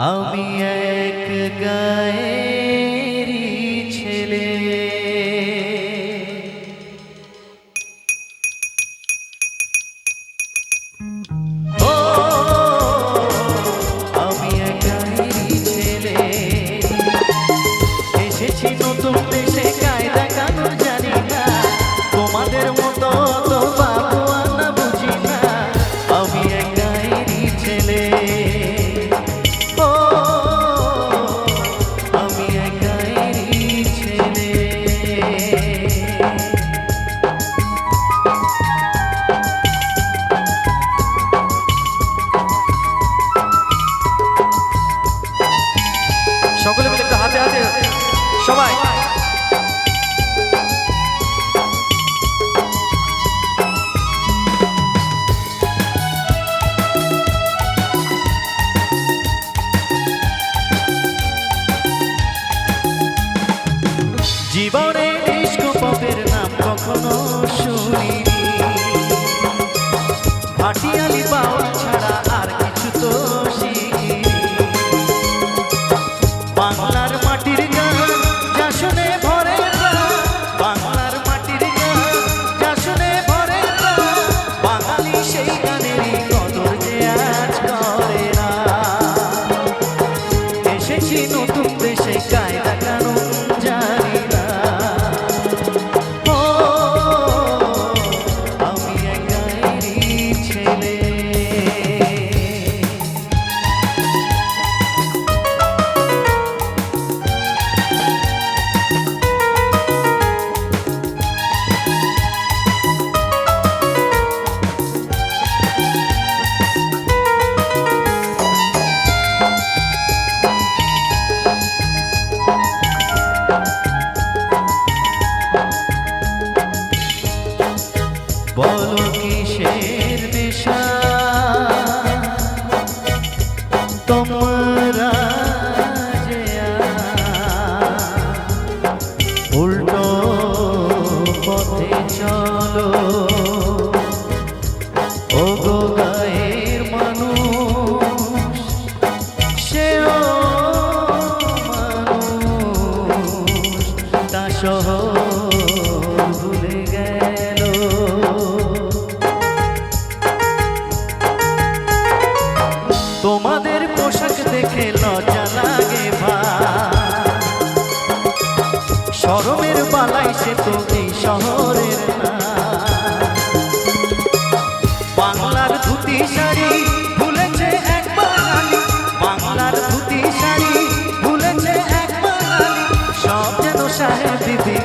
আমি এক গায়ে সবাই। জীবনে ইস্কু নাম কখনো শুনিনি। ভাটিয়া তোমরা উল্টো পথে চলো। ও গো গায়ের মানুষ সেও মানুষ তা সহ গ্রামের বালাই সে তো এই শহরের না। বাংলার ধুতি শাড়ি ভুলেছে এক বাঙালি, বাংলার ধুতি শাড়ি ভুলেছে এক সব যেন সাহেব দিদি